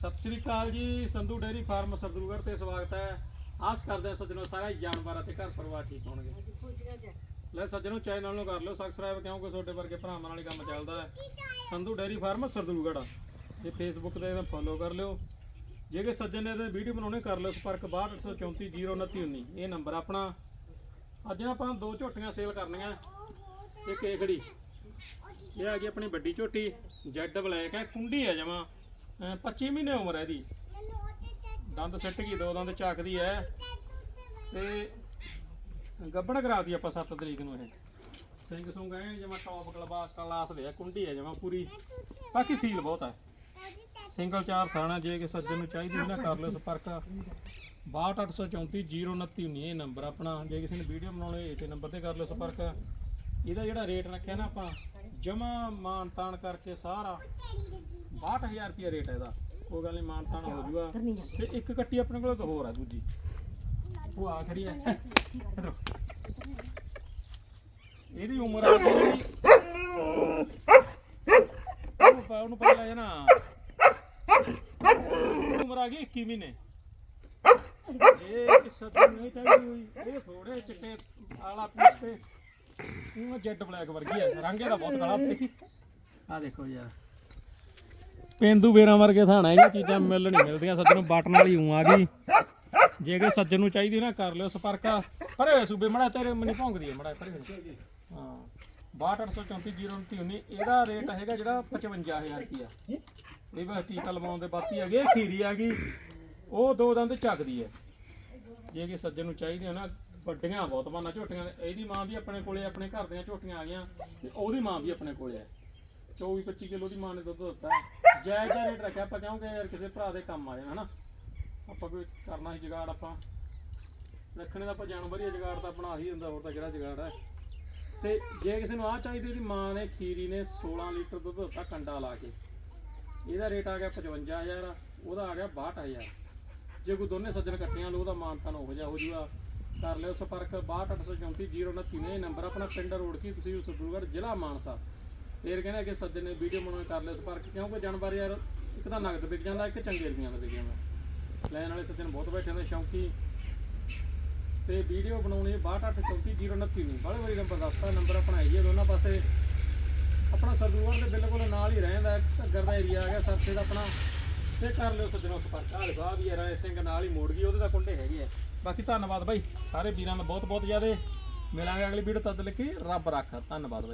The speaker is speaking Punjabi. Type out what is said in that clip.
ਸਤਿ ਸ੍ਰੀ ਅਕਾਲ ਜੀ ਸੰਧੂ ਡੇਰੀ ਫਾਰਮ ਸਰਦੂਗੜ੍ਹ ਤੇ ਸਵਾਗਤ ਹੈ। ਆਸ ਕਰਦੇ ਹਾਂ ਸੱਜਣੋ ਸਾਰੇ ਜਾਨਵਰਾਂ ਤੇ ਘਰ ਪਰਿਵਾਰ ਠੀਕ ਹੋਣਗੇ। ਲੈ ਸੱਜਣੋ ਚੈਨਲ ਨੂੰ ਕਰ ਲਿਓ ਸਬਸਕ੍ਰਾਈਬ ਕਿਉਂਕਿ ਤੁਹਾਡੇ ਵਰਗੇ ਭਰਾਵਾਂ ਨਾਲ ਹੀ ਕੰਮ ਚੱਲਦਾ ਹੈ। ਸੰਧੂ ਡੇਰੀ ਫਾਰਮ ਸਰਦੂਗੜ੍ਹ ਇਹ ਫੇਸਬੁੱਕ ਤੇ ਇਹਦਾ ਫੋਲੋ ਕਰ ਲਿਓ। ਜੇ ਕਿ ਸੱਜਣ ਨੇ ਇਹਦੇ ਵੀਡੀਓ ਬਣਾਉਣੇ ਕਰ ਲਿਓ ਸੰਪਰਕ 6234402919 ਇਹ ਨੰਬਰ ਆਪਣਾ। ਅੱਜ ਨਾ ਆਪਾਂ ਦੋ ਝੋਟੀਆਂ ਸੇਲ ਕਰਨੀਆਂ। ਇੱਕ ਇਹ ਖੜੀ ਇਹ ਆ ਗਈ ਆਪਣੀ ਵੱਡੀ ਝੋਟੀ। ਜੈਡ ਬਲੈਕ ਹੈ ਕੁੰਡੀ ਹੈ ਜਮਾ। 25 ਮਹੀਨੇ ਉਮਰ ਹੈ ਇਹਦੀ। ਦੰਦ ਸਿੱਟ ਗਈ ਦੋ ਦੰਦ ਚੱਕਦੀ ਹੈ। ਤੇ ਗੱਬਣ ਕਰਾਤੀ ਆਪਾਂ 7 ਤਰੀਕ ਨੂੰ ਇਹ। ਸਿੰਘ ਸੁੰਗ ਐ ਜਮਾ ਟੌਪ ਕਲਬਾ ਕਲਾਸ ਦੇ ਆ ਕੁੰਡੀ ਹੈ ਜਮਾ ਪੂਰੀ। ਬਾਕੀ ਸੀਲ ਬਹੁਤ ਹੈ। ਸਿੰਗਲ ਚਾਰ ਥਾਣਾ ਜੇ ਕਿ ਸੱਜਣ ਨੂੰ ਚਾਹੀਦੀ ਨਾ ਕਰ ਲਿਓ ਸੰਪਰਕ। 6284402919 ਇਹ ਨੰਬਰ ਆਪਣਾ। ਜੇ ਕਿਸੇ ਨੇ ਵੀਡੀਓ ਬਣਾਉਣੀ ਇਸੇ ਨੰਬਰ ਤੇ ਕਰ ਲਿਓ ਸੰਪਰਕ। ਇਹਦਾ ਜਿਹੜਾ ਰੇਟ ਰੱਖਿਆ ਨਾ ਆਪਾਂ, ਜਮਾ ਮਾਨ ਤਾਨ ਕਰਕੇ ਸਾਰਾ। 62000 ਰੁਪਿਆ ਰੇਟ ਹੈ ਇਹਦਾ। ਕੋਈ ਗੱਲ ਨਹੀਂ ਮਾਨ ਤਾਨ ਹੋ ਜੂਗਾ। ਤੇ ਇੱਕ ਕੱਟੀ ਆਪਣੇ ਕੋਲ ਤਾਂ ਹੋਰ ਆ ਦੂਜੀ। ਉਹ ਆ ਖੜੀ ਹੈ ਇਹਦੀ ਉਮਰ ਆ ਜਿਹੜੀ ਉਹਨੂੰ ਪਤਾ ਲੱਗ ਨਾ ਉਮਰ ਆ ਗਈ 21 ਮਹੀਨੇ। ਇਹ ਕਿਸਤ ਨਹੀਂ ਚਾਹੀਦੀ ਹੋਈ, ਇਹ ਥੋੜੇ ਚਿੱਟੇ ਆਲਾ ਪੀਸ ਤੇ ਉਹ ਜੈਡ ਬਲੈਕ ਵਰਗੀ ਰੰਗ ਇਹਦਾ ਬਹੁਤ ਕਾਲਾ ਦੇਖੀ। ਆ ਦੇਖੋ ਯਾਰ ਪੇਂਦੂ ਬੇਰਾਂ ਵਰਗੇ ਥਾਣਾ ਇਹ ਚੀਜ਼ਾਂ ਮਿਲ ਨਹੀਂ ਮਿਲਦੀਆਂ ਸੱਜਣ ਬਟਨ ਵਾਲੀ ਉਂ ਆ ਗਈ। ਜੇ ਕਿ ਸੱਜਣ ਨੂੰ ਚਾਹੀਦੀ ਨਾ ਕਰ ਲਿਓ ਸੰਪਰਕ ਪਰੇ ਸੂਬੇ ਮੜਾ ਤੇਰੇ ਮਨੀ ਭੌਂਕਦੀ ਹੈ ਮੜਾ ਪਰੇ। ਹਾਂ 62840919 ਇਹਦਾ ਰੇਟ ਹੈਗਾ ਜਿਹੜਾ 55000 ਰੁਪਿਆ ਇਹ ਵੀ ਟੀਕਾ ਲਵਾਉਣ ਦੇ ਬਾਤੀ ਹੈਗੇ ਖੀਰੀ ਆ ਗਈ। ਉਹ ਦੋ ਦੰਦ ਚੱਕਦੀ ਹੈ ਜੇ ਕਿ ਸੱਜਣ ਨੂੰ ਚਾਹੀਦੀ ਹੈ ਨਾ ਵੱਡੀਆਂ ਬਹੁਤ ਮਾਨਾ ਝੋਟੀਆਂ ਨੇ। ਇਹਦੀ ਮਾਂ ਵੀ ਆਪਣੇ ਕੋਲੇ ਆਪਣੇ ਘਰ ਦੀਆਂ ਝੋਟੀਆਂ ਆ ਗਈਆਂ ਤੇ ਉਹਦੀ ਮਾਂ ਵੀ ਆਪਣੇ ਕੋਲੇ ਹੈ 24 25 ਕਿਲੋ ਦੀ ਮਾਂ ਨੇ ਦੁੱਧ ਦਿੱਤਾ। ਹੈ। ਜਾਇਜ਼ ਰੇਟ ਰੱਖਿਆ ਆਪਾਂ ਕਿਉਂਕਿ ਯਾਰ ਕਿਸੇ ਭਰਾ ਦੇ ਕੰਮ ਆ ਜਾਣਾ ਹਨਾ? ਆਪਾਂ ਕੋਈ ਕਰਨਾ ਸੀ ਜੁਗਾੜ ਆਪਾਂ। ਰੱਖਣੇ ਦਾ ਆਪਾਂ ਜਾਨਵਰ ਹੀ ਆ, ਜੁਗਾੜ ਤਾਂ ਆਪਣਾ ਆਹੀ ਹੁੰਦਾ ਹੋਰ ਤਾਂ ਕਿਹੜਾ ਜੁਗਾੜ ਹੈ ਤੇ ਜੇ ਕਿਸੇ ਨੂੰ ਆਹ ਚਾਹੀਦੀ ਉਹਦੀ ਮਾਂ ਨੇ ਖੀਰੀ ਨੇ 16 ਲੀਟਰ ਦੁੱਧ ਦਿੱਤਾ ਕੰਡਾ ਲਾ ਕੇ। ਇਹਦਾ ਰੇਟ ਆ ਗਿਆ 55000 ਉਹਦਾ ਆ ਗਿਆ 62000 ਜੇ ਕੋਈ ਦੋਨੇ ਸੱਜਣ ਇਕੱਠੀਆਂ ਲੋ ਉਹਦਾ ਮਾਨਤਾਨ ਹੋ ਜਾ ਹੋ ਜੂਗਾ ਕਰ ਲਿਓ ਸੰਪਰਕ 62844029 ਇਹ ਨੰਬਰ ਆਪਣਾ ਪਿੰਡ ਰੋੜਕੀ ਤਹਿਸੀਲ ਸਰਦੂਲਗੜ੍ਹ ਜ਼ਿਲ੍ਹਾ ਮਾਨਸਾ। ਫੇਰ ਕਹਿੰਦੇ ਕਿ ਸੱਜਣ ਨੇ ਵੀਡੀਓ ਬਣਾਉਣੀ, ਕਰ ਲਿਓ ਸੰਪਰਕ, ਕਿਉਂਕਿ ਜਾਨਵਰ ਯਾਰ ਇੱਕ ਤਾਂ ਨਗਦ ਵਿਕ ਜਾਂਦਾ, ਇੱਕ ਚੰਗੇ ਰੁਪਈਆਂ ਦਾ ਵਿਕ ਜਾਂਦਾ। ਲੈਣ ਵਾਲੇ ਸੱਜਣ ਬਹੁਤ ਬੈਠੇ ਨੇ, ਸ਼ੌਂਕੀ। ਤੇ ਵੀਡੀਓ ਬਣਾਉਣੀ 62844029 ਨਹੀਂ ਬੜੇ ਵਾਰੀ ਨੰਬਰ ਦੱਸਦਾ ਨੰਬਰ ਆਪਣਾ ਹੀ ਹੈ, ਦੋਨਾਂ ਪਾਸੇ ਆਪਣਾ ਸਰਦੂਲਗੜ੍ਹ ਦੇ ਬਿਲਕੁਲ ਨਾਲ ਹੀ ਰਹਿੰਦਾ, ਘੱਗਰ ਦਾ ਏਰੀਆ ਆ ਗਿਆ, ਸਰਸੇ ਦਾ ਆਪਣਾ। ਤੇ ਕਰ ਲਿਓ ਸੱਜਣੋ ਸੰਪਰਕ। ਹਾਲ ਵੀ ਰਾਏ ਸਿੰਘ ਨਾਲ ਹੀ ਮੋੜ ਗਈ, ਉਹਦੇ ਦਾ ਕੁੰਡੇ ਹੈਗੇ ਆ। ਬਾਕੀ ਧੰਨਵਾਦ ਬਾਈ, ਸਾਰੇ ਵੀਰਾਂ ਦਾ ਬਹੁਤ ਬਹੁਤ ਜ਼ਿਆਦਾ। ਮਿਲਾਂਗੇ ਅਗਲੀ ਵੀਡੀਓ ਤਦ ਲਿਖੀ ਰੱਬ ਰੱਖ, ਧੰਨਵਾਦ ਬਾਈ।